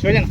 చూడండి.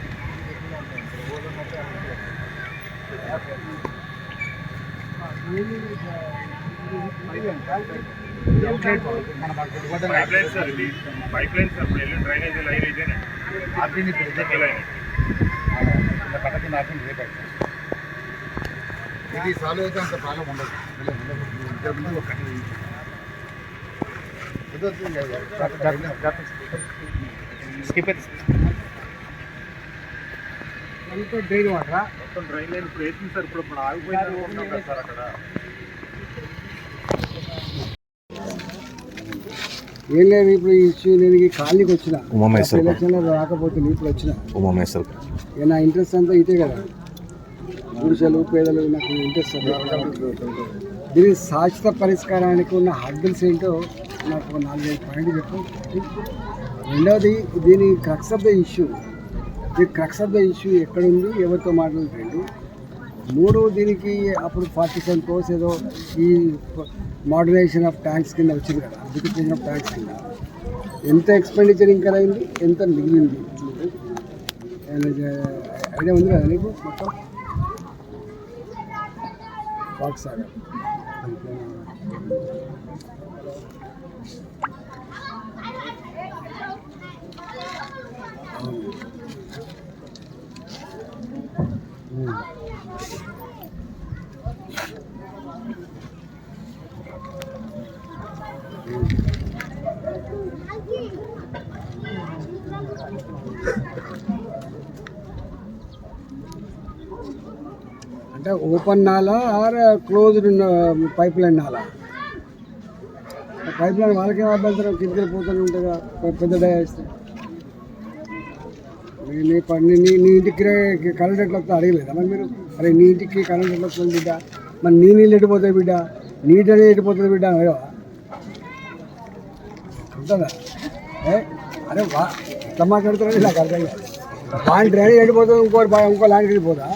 Pipe line sir ఇది pipe line sir ఇప్పుడు వెళ్ళిన డ్రైనేజ్ లైన్ ఇదేనే పెద్ద లైన్ ఇది సాల్వ్ అయితే అంత బాగా ఉండదు. ఇంతకుముందు ఒకటి ఇది వచ్చింది కదా. స్కిప్ అయితే అంతా డ్రైన్ వాటరా? మొత్తం డ్రైన్ లైన్ ఇప్పుడు వేసింది సార్ ఇప్పుడు ఇప్పుడు ఆగిపోయింది కదా సార్ అక్కడ. ఏం లేదు ఇప్పుడు ఈ ఇష్యూ నేను ఈ కాలనీకి వచ్చిన. ఉమామహేశ్వర ఎలక్షన్లో రాకపోతుంది ఇప్పుడు వచ్చిన. ఉమామేశ్వర్ నా ఇంట్రెస్ట్ అంతా ఇదే కదా? పురుషులు పేదలు నాకు ఇంట్రెస్ట్ దీని శాశ్వత పరిష్కారానికి ఉన్న హర్డిల్స్ ఏంటో నాకు నాలుగైదు పాయింట్లు చెప్పు. రెండవది దీని క్రక్స్ ఆఫ్ ద ఇష్యూ ఈ క్రక్స్ ఆఫ్ ద ఇష్యూ ఎక్కడుంది? ఎవరితో మాట్లాడుతుంది మూడు దీనికి అప్పుడు ఫార్టీ సెవెన్ క్రోర్స్ ఏదో ఈ మోడర్నైజేషన్ ఆఫ్ ట్యాంక్స్ కింద వచ్చింది కదా బ్యూటిఫికేషన్ ఆఫ్ ట్యాంక్స్ కింద. ఎంత ఎక్స్పెండిచర్ ఇంకా అయింది? ఎంత మిగిలింది? ఐడియా ఉంది కదా నీకు మొత్తం? పాక్ అంటే ఓపెన్ నాలా ఆర్ క్లోజ్డ్ పైప్ లైన్ నాలా? పైప్ లైన్ వాళ్ళకేం అభ్యంతరం? కిందకి పోతూనే ఉంటుందా పెద్ద డయాస్తే నీ- నీ నీ నీ- ఇంటికి కరెంట్ ఎట్లా వస్తుందో అడగలేదా మరి మీరు? అరే నీ ఇంటికి కరెంట్ ఎట్లా వస్తుంది బిడ్డ? మరి నీ నీళ్ళు ఎడిపోతాయి బిడ్డ? నీటి అనేది ఎట్టిపోతుంది బిడ్డ? అయ్యో ఉంటుందా ఏ? అరే వా ఎట్లా మాట్లాడుతున్నారని నాకు అర్థం కాదు. వాడి డ్రైనేజ్ వెళ్ళిపోతుంది ఇంకో ఇంకో ల్యాండ్కి వెళ్ళిపోదా?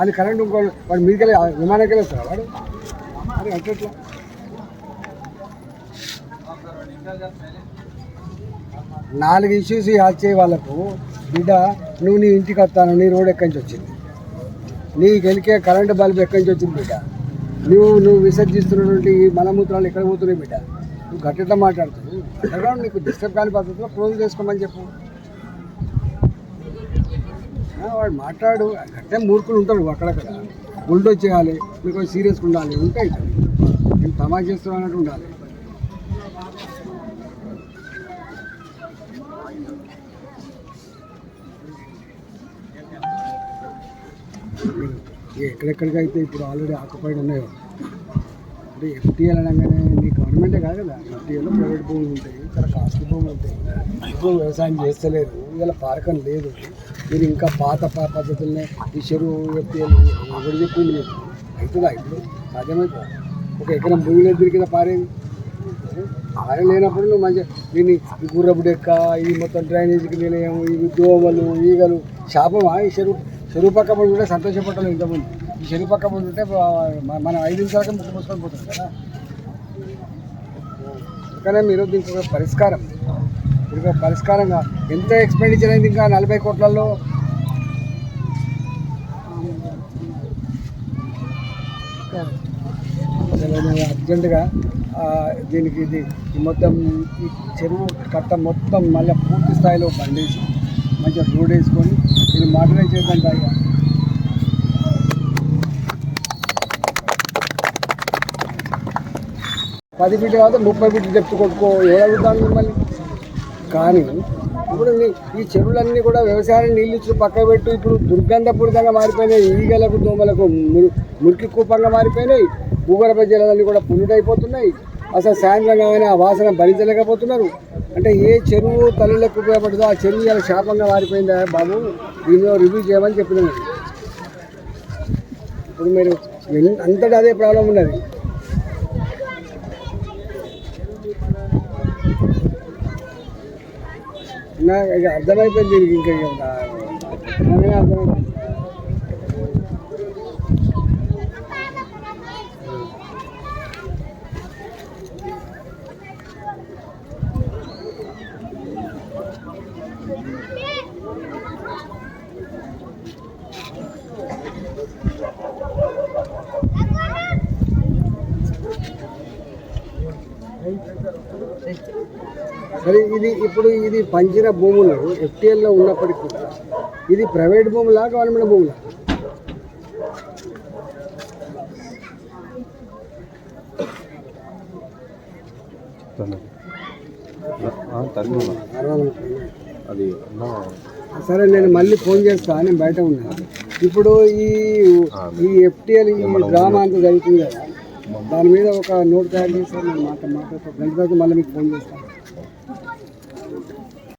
అది కరెంట్ ఇంకో వాడు మీదకెళ్ళి విమానానికి వెళ్ళొస్తాడు వాడు? అది అట్లా నాలుగు ఇష్యూస్ యాచే వాళ్ళకు. బిడ్డ నువ్వు నీ ఇంటికి వస్తాను నీ రోడ్ ఎక్కడి నుంచి వచ్చింది? నీ గెలికే కరెంటు బల్బ్ ఎక్కడి నుంచి వచ్చింది బిడ్డ? నువ్వు నువ్వు విసర్జిస్తున్నటువంటి మలమూత్రాలు ఎక్కడ పోతున్నాయి బిడ్డ? నువ్వు గట్టిట్లా మాట్లాడుతున్నావు. అండర్గ్రౌండ్ నీకు డిస్టర్బ్ కాని పద్ధతిలో క్లోజ్ చేసుకోమని చెప్పు. వాడు మాట్లాడు అంటే మూర్ఖులు ఉంటారు అక్కడక్కడ. బుల్డోజ్ చేయాలి మీకు సీరియస్గా ఉండాలి ఉంటాయి. నేను తమాషా చేస్తున్నా అన్నట్టు ఉండాలి. ఎక్కడెక్కడికైతే ఇప్పుడు ఆల్రెడీ ఆక్యుపైడ్ ఉన్నాయో అంటే ఎఫ్టీఎల్ అనగానే నీ గవర్నమెంటే కాదు కదా. ఎఫ్టీఎల్లో ప్రైవేట్ భూములు ఉంటాయి ఇక్కడ కాస్ట్లీ భూములు ఉంటాయి. ఇప్పుడు వ్యవసాయం చేస్తలేదు ఇలా పార్కం లేదు. నేను ఇంకా పాత పద్ధతులనే ఈ చెరువు ఎవరు చెప్పింది మీకు అవుతుందా ఇప్పుడు? సాధ్యమవుతుందా ఒక ఎకరం భూమి లేదు కింద పారేది. పారే లేనప్పుడు నువ్వు మంచిగా దీన్ని ఈ గుర్రపు డెక్క ఈ మొత్తం డ్రైనేజీకి నిలయం ఇవి దోమలు ఈగలు శాపమా ఈ చెరువు? చెరువు పక్క పడి ఉంటే సంతోషపడ్డాను ఇంతకుముందు. ఈ చెరువు పక్క పడి ఉంటే మనం ఐదు నిమిషాలకే ముక్కు మూసుకొని పోతాం కదా? కానీ మీరు దీనికి ఒక పరిష్కారం. ఇదిగో పరిష్కారంగా. ఎంత ఎక్స్పెండిచర్ అయింది ఇంకా నలభై కోట్లలో అర్జెంటుగా దీనికి ఇది మొత్తం ఈ చెరువు కట్ట మొత్తం మళ్ళీ పూర్తి స్థాయిలో పండేసి మంచిగా రోడ్ వేసుకొని దీన్ని మాటలే చేద్దాం తాగా పది ఫీట్ కాదు ముప్పై ఫీట్ డెప్త్ ఏ ఏడవుతాను మళ్ళీ కానీ ఇప్పుడు ఈ చెరువులన్నీ కూడా వ్యవసాయాన్ని నీళ్ళు ఇచ్చి పక్క పెట్టి. ఇప్పుడు దుర్గంధపూరితంగా మారిపోయినాయి. ఈగలకు దోమలకు మురికి కూపంగా మారిపోయినాయి. భూగర్భ జలాలన్నీ కూడా పొల్యూట్ అయిపోతున్నాయి అసలు సాయంత్రం కాగానే ఆ వాసన భరించలేకపోతున్నారు. అంటే ఏ చెరువు తల్లులకు ఉపయోగపడుతుందో ఆ చెరువు ఇలా శాపంగా మారిపోయిందా బాబు? దీనిలో రివ్యూ చేయమని చెప్పినాను. ఇప్పుడు మీరు అంతటా అదే ప్రాబ్లం ఉన్నది. నాకు ఇక అర్థమైపోయింది దీనికి ఇంకా అర్థమైపోయింది. సరే ఇది ఇప్పుడు ఇది పంచిన భూములు ఎఫ్టీఎల్లో ఉన్నప్పటికీ కూడా ఇది ప్రైవేట్ భూములా గవర్నమెంట్ భూములా? అది సరే నేను మళ్ళీ ఫోన్ చేస్తా నేను బయట ఉన్నా. ఇప్పుడు ఈ ఈ ఎఫ్టీఎల్ ఈ డ్రామా అంతా జరుగుతుంది కదా దాని మీద ఒక నోట్ తయారు చేస్తాను నేను మాట మాట్లాడుతూ. గంట తర్వాత మళ్ళీ మీకు ఫోన్ చేస్తాను